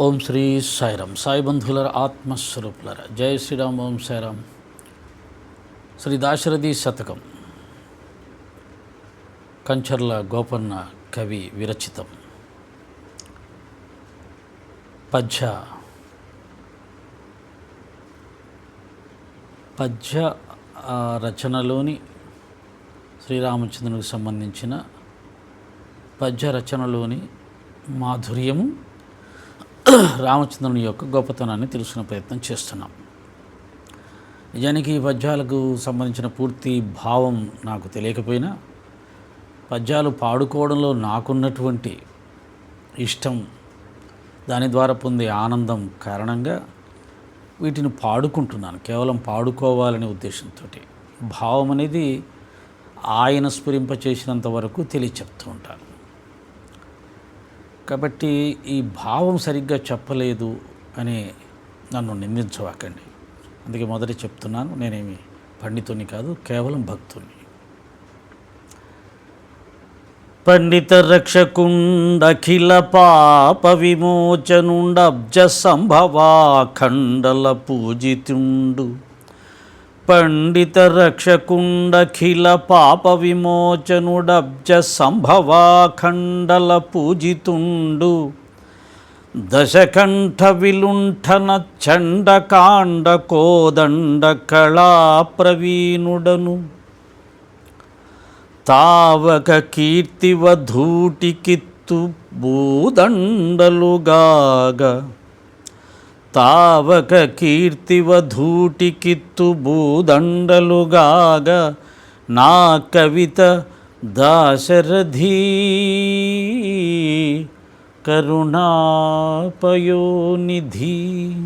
ఓం శ్రీ సాయిరామ్. సాయి బంధువులర ఆత్మస్వరూపులర జయ శ్రీరామ్ ఓం సాయిరామ్. శ్రీ దాశరథి శతకం. కంచర్ల గోపన్న కవి విరచితం. పద్య. పద్య రచనలోని శ్రీరామచంద్రునికి సంబంధించిన పద్య రచనలోని మాధుర్యము రామచంద్రుని యొక్క గొప్పతనాన్ని తెలుసుకునే ప్రయత్నం చేస్తున్నాం. నిజానికి ఈ పద్యాలకు సంబంధించిన పూర్తి భావం నాకు తెలియకపోయినా పద్యాలు పాడుకోవడంలో నాకున్నటువంటి ఇష్టం దాని ద్వారా పొందే ఆనందం కారణంగా వీటిని పాడుకుంటున్నాను కేవలం పాడుకోవాలనే ఉద్దేశంతో భావం అనేది ఆయన స్ఫురింప చేసినంత వరకు తెలియచెప్తూ ఉంటాను. కాబట్టి ఈ భావం సరిగ్గా చెప్పలేదు అని నన్ను నిందించవాకండి. అందుకే మొదట చెప్తున్నాను నేనేమి పండితుని కాదు కేవలం భక్తుని పండిత రక్షకుండఖిల పాప విమోచనుండబ్జ సంభవాఖండల పూజితుండు. పండిత రక్షకుండఖిల పాప విమోచనుడబ్జ సంభవాఖండల పూజితుండు. దశకంఠ విలుంఠన చండకాండ కోదండ కళా ప్రవీణుడను తావక కీర్తివధూటికిత్తు భూదండలుగాగ తావక కీర్తివధూటికిత్తు భూదండలుగాగ నా కవిత దాశరథీ. కరుణాపయోనిధి.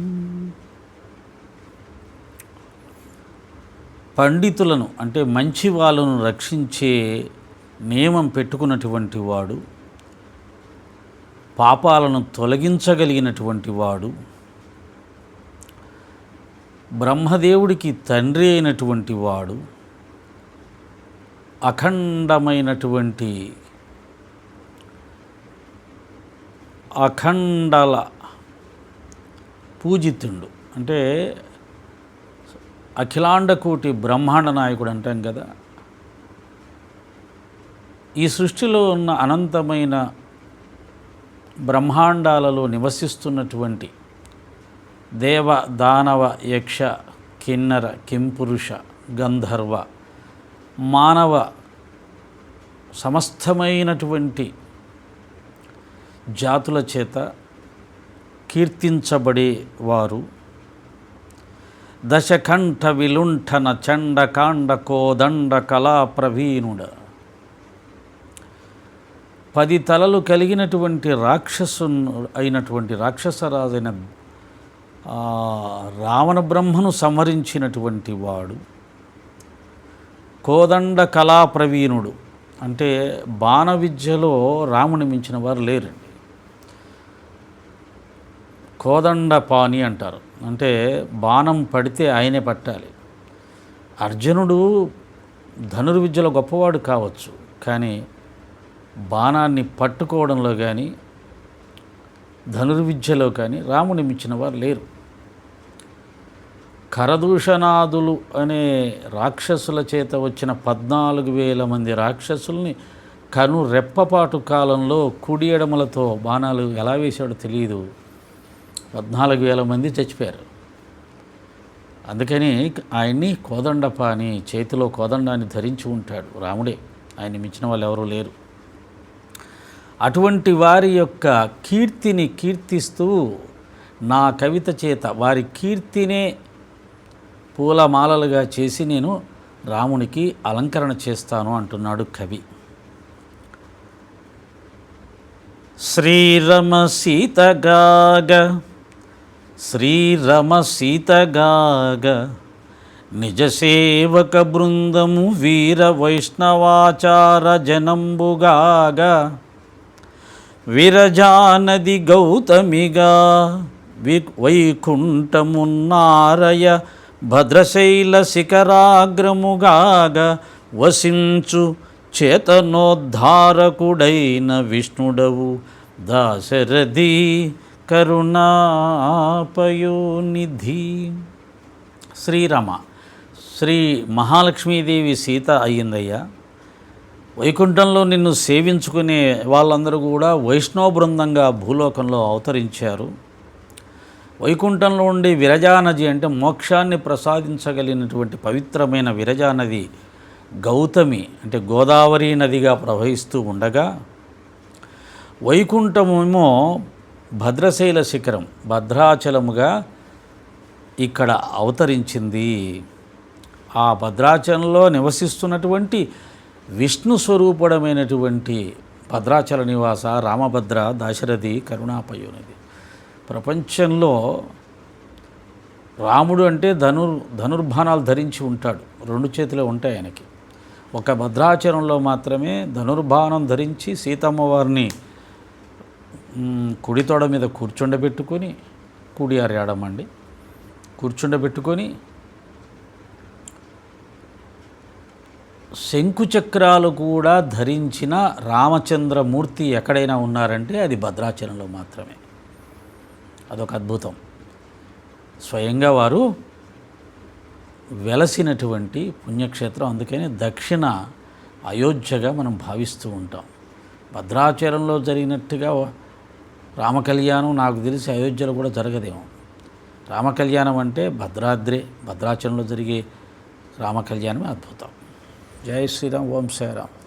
పండితులను అంటే మంచి వాళ్ళను రక్షించే నియమం పెట్టుకున్నటువంటి వాడు పాపాలను తొలగించగలిగినటువంటి వాడు బ్రహ్మదేవుడికి తండ్రి అయినటువంటి వాడు అఖండమైనటువంటి అఖండల పూజితుండు. అంటే అఖిలాండకోటి బ్రహ్మాండ నాయకుడు అంటాం కదా. ఈ సృష్టిలో ఉన్న అనంతమైన బ్రహ్మాండాలలో నివసిస్తున్నటువంటి దేవ దానవ యక్ష కిన్నర కింపురుష గంధర్వ మానవ సమస్తమైనటువంటి జాతుల చేత కీర్తించబడేవారు. దశకంఠ విలుంఠన చండకాండ కోదండ కళా ప్రవీణుడ పది తలలు కలిగినటువంటి రాక్షసు అయినటువంటి రాక్షసరాజైన రావణ బ్రహ్మను సంహరించినటువంటి వాడు కోదండ కళా ప్రవీణుడు అంటే బాణ విద్యలో రాముని మించిన వారు లేరండి. కోదండ పాని అంటారు. అంటే బాణం పడితే ఆయనే పట్టాలి. అర్జునుడు ధనుర్విద్యలో గొప్పవాడు కావచ్చు కానీ బాణాన్ని పట్టుకోవడంలో కానీ ధనుర్విద్యలో కానీ రాముని మించిన వారు లేరు. కరదూషణాదులు అనే రాక్షసుల చేత వచ్చిన పద్నాలుగు వేల మంది రాక్షసుల్ని కను రెప్పపాటు కాలంలో కుడి ఎడమలతో బాణాలు ఎలా వేశాడో తెలియదు పద్నాలుగు వేల మంది చచ్చిపోయారు. అందుకని ఆయన్ని కోదండప అని చేతిలో కోదండాన్ని ధరించి ఉంటాడు రాముడే. ఆయన మించిన వాళ్ళు ఎవరూ లేరు. అటువంటి వారి యొక్క కీర్తిని కీర్తిస్తూ నా కవిత చేత వారి కీర్తినే పూలమాలలుగా చేసి నేను రామునికి అలంకరణ చేస్తాను అంటున్నాడు కవి. శ్రీరమ సీతగాగ శ్రీరమ సీతగాగ నిజ సేవక బృందము వీర వైష్ణవాచార జనంబుగాగ విరజానది గౌతమిగా వి వైకుంఠమున్నారయ భద్రశైల శిఖరాగ్రముగాగ వసించు చేతనోద్ధారకుడైన విష్ణుడవు. దాశరథి కరుణాపయోనిధి. శ్రీరమ శ్రీ మహాలక్ష్మీదేవి సీత అయ్యిందయ్యా. వైకుంఠంలో నిన్ను సేవించుకునే వాళ్ళందరూ కూడా వైష్ణవ బృందంగా భూలోకంలో అవతరించారు. వైకుంఠంలో ఉండే విరజానది అంటే మోక్షాన్ని ప్రసాదించగలిగినటువంటి పవిత్రమైన విరజానది గౌతమి అంటే గోదావరి నదిగా ప్రవహిస్తూ ఉండగా వైకుంఠమేమో భద్రశైల శిఖరం భద్రాచలముగా ఇక్కడ అవతరించింది. ఆ భద్రాచలంలో నివసిస్తున్నటువంటి విష్ణు స్వరూపడమైనటువంటి భద్రాచల నివాస రామభద్ర దాశరథి కరుణాపయోనిది. ప్రపంచంలో రాముడు అంటే ధనుర్ ధనుర్బాణాలు ధరించి ఉంటాడు. రెండు చేతిలో ఉంటాయి ఆయనకి. ఒక భద్రాచలంలో మాత్రమే ధనుర్బాణం ధరించి సీతమ్మ వారిని కుడి తొడ మీద కూర్చుండబెట్టుకొని కుడి అరేడమండి కూర్చుండబెట్టుకొని శంకు చక్రాలు కూడా ధరించిన రామచంద్రమూర్తి ఎక్కడైనా ఉన్నారంటే అది భద్రాచలంలో మాత్రమే. అదొక అద్భుతం. స్వయంగా వారు వెలసినటువంటి పుణ్యక్షేత్రం అందుకని దక్షిణ అయోధ్యగా మనం భావిస్తూ ఉంటాం. భద్రాచలంలో జరిగినట్టుగా రామ కళ్యాణం నాకు తెలిసి అయోధ్యలో కూడా జరగదేమో. రామ కళ్యాణం అంటే భద్రాద్రి భద్రాచలంలో జరిగే రామ కళ్యాణమే అద్భుతం. జై శ్రీరామ్ ఓం శ్రీరామ్.